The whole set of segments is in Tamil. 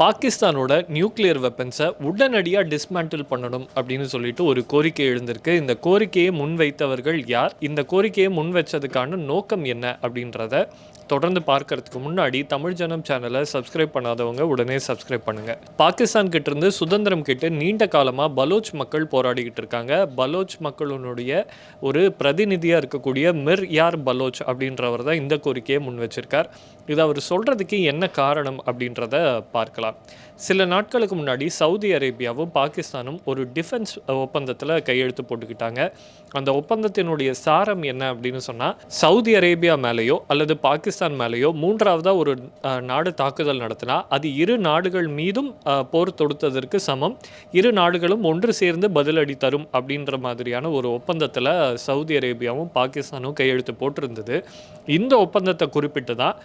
பாகிஸ்தானோட நியூக்ளியர் வெப்பன்ஸை உடனடியாக டிஸ்மேண்டில் பண்ணணும் அப்படின்னு சொல்லிட்டு ஒரு கோரிக்கை எழுந்திருக்கு. இந்த கோரிக்கையை முன்வைத்தவர்கள் யார்? இந்த கோரிக்கையை முன்வச்சதுக்கான நோக்கம் என்ன அப்படின்றத தொடர்ந்து பார்க்கறதுக்கு முன்னாடி தமிழ் ஜனம் சேனலை சப்ஸ்கிரைப் பண்ணாதவங்க உடனே சப்ஸ்கிரைப் பண்ணுங்க. பாகிஸ்தான் கிட்ட இருந்து சுதந்திரம் கிட்ட நீண்ட காலமாக பலோச் மக்கள் போராடிக்கிட்டு இருக்காங்க. பலோச் மக்களுடைய ஒரு பிரதிநிதியாக இருக்கக்கூடிய மிர் யார் பலோச் அப்படின்றவர் தான் இந்த கோரிக்கையை முன் வச்சிருக்கார். இது அவர் சொல்கிறதுக்கு என்ன காரணம் அப்படின்றத பார்க்கலாம். சில நாட்களுக்கு முன்னாடி சவுதி அரேபியாவும் பாகிஸ்தானும் ஒரு டிஃபென்ஸ் ஒப்பந்தத்தில் கையெழுத்து போட்டுக்கிட்டாங்க. அந்த ஒப்பந்தத்தினுடைய சாரம் என்ன அப்படின்னு சொன்னால் சவுதி அரேபியா மேலேயோ அல்லது பாகிஸ்தான் மேலேயோ மூன்றாவதாக ஒரு நாடு தாக்குதல் நடத்தினா அது இரு நாடுகள் மீதும் போர் தொடுத்ததற்கு சமம். இரு நாடுகளும் ஒன்று சேர்ந்து பதிலடி தரும் அப்படின்ற மாதிரியான ஒரு ஒப்பந்தத்தில் சவுதி அரேபியாவும் பாகிஸ்தானும் கையெழுத்து போட்டிருந்தது. இந்த ஒப்பந்தத்தை குறிப்பிட்டு தான்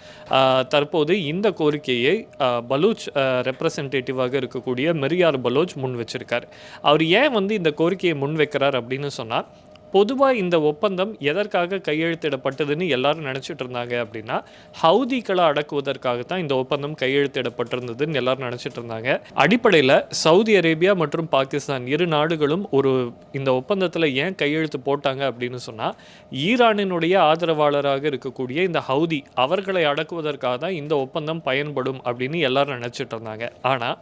தற்போது இந்த கோரிக்கையை பலூச் ரெப்ரசன்டேட்டிவாக இருக்கக்கூடிய மெரியார் பலோச் முன் வச்சிருக்கார். அவர் ஏன் வந்து இந்த கோரிக்கையை முன் வைக்கிறார் அப்படின்னு சொன்னால் பொதுவாக இந்த ஒப்பந்தம் எதற்காக கையெழுத்திடப்பட்டதுன்னு எல்லாரும் நினச்சிட்டு இருந்தாங்க அப்படின்னா ஹவுதிகளை அடக்குவதற்காக தான் இந்த ஒப்பந்தம் கையெழுத்திடப்பட்டிருந்ததுன்னு எல்லாரும் நினச்சிட்டு இருந்தாங்க. அடிப்படையில் சவுதி அரேபியா மற்றும் பாகிஸ்தான் இரு நாடுகளும் ஒரு இந்த ஒப்பந்தத்தில் ஏன் கையெழுத்து போட்டாங்க அப்படின்னு சொன்னால் ஈரானினுடைய ஆதரவாளராக இருக்கக்கூடிய இந்த ஹவுதி அவர்களை அடக்குவதற்காக தான் இந்த ஒப்பந்தம் பயன்படும் அப்படின்னு எல்லாரும் நினச்சிட்டு இருந்தாங்க. ஆனால்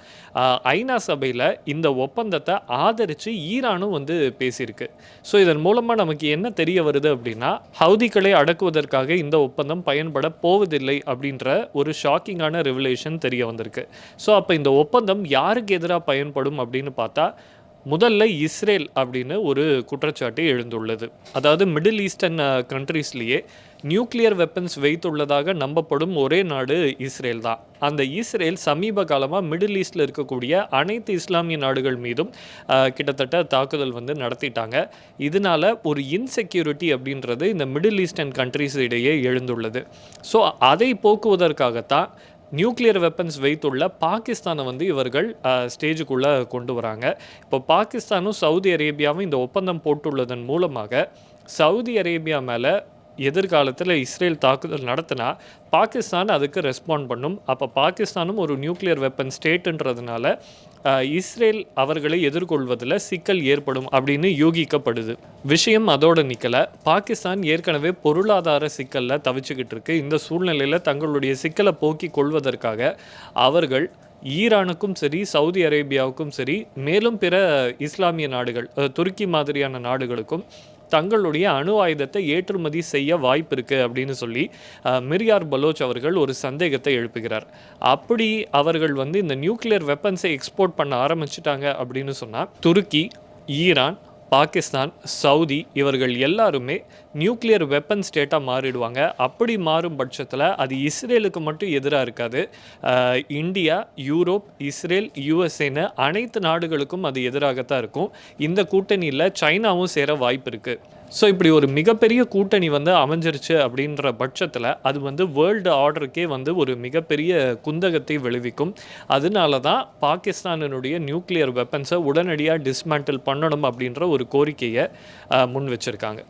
ஐநா சபையில் இந்த ஒப்பந்தத்தை ஆதரித்து ஈரானும் வந்து பேசியிருக்கு. ஸோ இதன் மூலம் மூலமாக நமக்கு என்ன தெரிய வருது அப்படின்னா ஹவுதிகளை அடக்குவதற்காக இந்த ஒப்பந்தம் பயன்பட போவதில்லை அப்படின்ற ஒரு ஷாக்கிங்கான ரெவலேஷன் தெரிய வந்திருக்கு. ஸோ அப்போ இந்த ஒப்பந்தம் யாருக்கு எதிராக பயன்படும் அப்படின்னு பார்த்தா முதல்ல இஸ்ரேல் அப்படின்னு ஒரு குற்றச்சாட்டு எழுந்துள்ளது. அதாவது மிடில் ஈஸ்டர்ன் கண்ட்ரீஸ்லேயே நியூக்ளியர் வெப்பன்ஸ் வைத்துள்ளதாக நம்பப்படும் ஒரே நாடு இஸ்ரேல் தான். அந்த இஸ்ரேல் சமீப காலமாக மிடில் ஈஸ்டில் இருக்கக்கூடிய அனைத்து இஸ்லாமிய நாடுகள் மீதும் கிட்டத்தட்ட தாக்குதல் வந்து நடத்திட்டாங்க. இதனால ஒரு இன்செக்யூரிட்டி அப்படின்றது இந்த மிடில் ஈஸ்டர்ன் கண்ட்ரீஸ் இடையே எழுந்துள்ளது. ஸோ அதை போக்குவதற்காகத்தான் நியூக்ளியர் வெப்பன்ஸ் வைத்துள்ள பாகிஸ்தானை வந்து இவர்கள் ஸ்டேஜுக்குள்ளே கொண்டு வராங்க. இப்போ பாகிஸ்தானும் சவுதி அரேபியாவும் இந்த ஒப்பந்தம் போட்டுள்ளதன் மூலமாக சவுதி அரேபியா மேலே எதிர்காலத்தில் இஸ்ரேல் தாக்குதல் நடத்தினா பாகிஸ்தான் அதுக்கு ரெஸ்பாண்ட் பண்ணும். அப்போ பாகிஸ்தானும் ஒரு நியூக்ளியர் வெப்பன் ஸ்டேட்டுன்றதுனால இஸ்ரேல் அவர்களை எதிர்கொள்வதில் சிக்கல் ஏற்படும் அப்படின்னு யூகிக்கப்படுது. விஷயம் அதோட நிற்கல பாகிஸ்தான் ஏற்கனவே பொருளாதார சிக்கலில் தவிச்சுக்கிட்டு இருக்கு. இந்த சூழ்நிலையில் தங்களுடைய சிக்கலை போக்கி கொள்வதற்காக அவர்கள் ஈரானுக்கும் சரி சவுதி அரேபியாவுக்கும் சரி மேலும் பிற இஸ்லாமிய நாடுகள் துருக்கி மாதிரியான நாடுகளுக்கும் தங்களுடைய அணு ஆயுதத்தை ஏற்றுமதி செய்ய வாய்ப்பு இருக்குது அப்படின்னு சொல்லி மிரியார் பலோச் அவர்கள் ஒரு சந்தேகத்தை எழுப்புகிறார். அப்படி அவர்கள் வந்து இந்த நியூக்ளியர் வெப்பன்ஸை எக்ஸ்போர்ட் பண்ண ஆரம்பிச்சிட்டாங்க அப்படின்னு சொன்னால் துருக்கி ஈரான் பாகிஸ்தான் சவுதி இவர்கள் எல்லாருமே நியூக்ளியர் வெப்பன் ஸ்டேட்டாக மாறிடுவாங்க. அப்படி மாறும் பட்சத்தில் அது இஸ்ரேலுக்கு மட்டும் எதிராக இருக்காது. இந்தியா யூரோப் இஸ்ரேல் யூஎஸ்ஏன்னு அனைத்து நாடுகளுக்கும் அது எதிராகத்தான் இருக்கும். இந்த கூட்டணியில் சைனாவும் சேர வாய்ப்பு இருக்குது ஸோ இப்படி ஒரு மிகப்பெரிய கூட்டணி வந்து அமைஞ்சிருச்சு அப்படின்ற பட்சத்தில் அது வந்து வேர்ல்டு ஆர்டருக்கே வந்து ஒரு மிகப்பெரிய குந்தகத்தை விளைவிக்கும். அதனால தான் பாகிஸ்தானினுடைய நியூக்ளியர் வெப்பன்ஸை உடனடியாக டிஸ்மேண்டில் பண்ணணும் அப்படின்ற ஒரு கோரிக்கையை முன் வச்சுருக்காங்க.